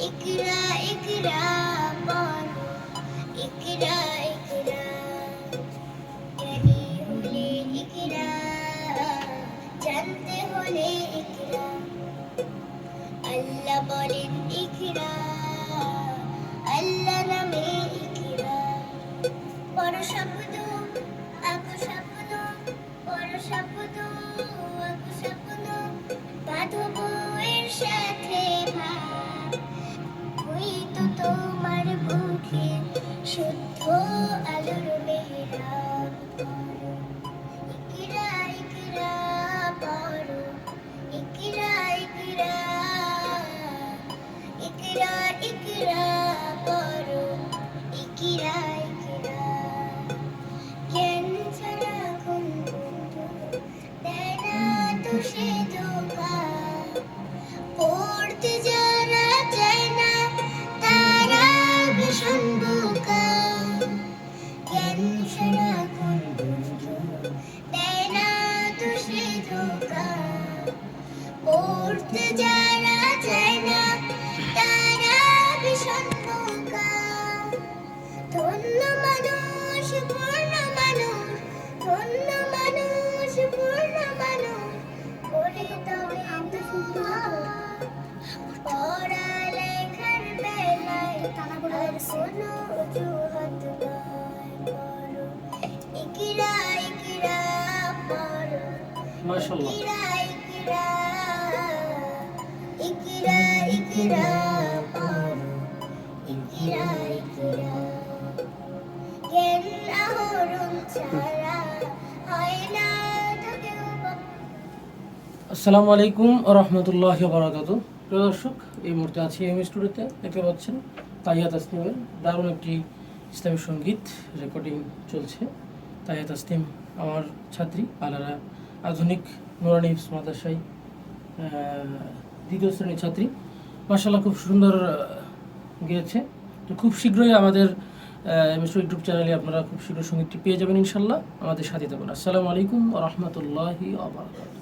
ইকরা ইকরা বলো। ইকরা ইকরা। জ্ঞানী হলে ইকরা জানতে হলে ইকরা। আল্লাহ বলেন ইকরা। শুদ্ধ আলোর মেহরাব। যারা চায় না তারা ভীষণ বোকা। ধন্য মানুষ পূর্ণ মানুষ ধন্য মানুষ পূর্ণ মানুষ বলে তবে পড়ালেখার বেলায় আর কোনো অজুহাত নয়। করো ইকিরা ইকিরা পড়ো। ইকিরা ইকিরা আসসালামু আলাইকুম রহমতুল্লাহ বারাকাতু। প্রিয় দর্শক এই মুহূর্তে আছি এম স্টুডিওতে দেখতে পাচ্ছেন তাহিয়া তাসনিমের দারুণ একটি ইসলামী সংগীত রেকর্ডিং চলছে। তাহিয়া তাসনিম আমার ছাত্রী আলারা আধুনিক নুরানি আহ, দ্বিতীয় শ্রেণির ছাত্রী। মার্শাল্লাহ খুব সুন্দর গিয়েছে। তো খুব শীঘ্রই আমাদের এমএস ইউটিউব চ্যানেলে আপনারা খুব শীঘ্র সঙ্গীতটি পেয়ে যাবেন ইনশাল্লাহ আমাদের সাথে থাকুন। আসসালামু আলাইকুম রহমতুল্লাহি আবরাকাতুহু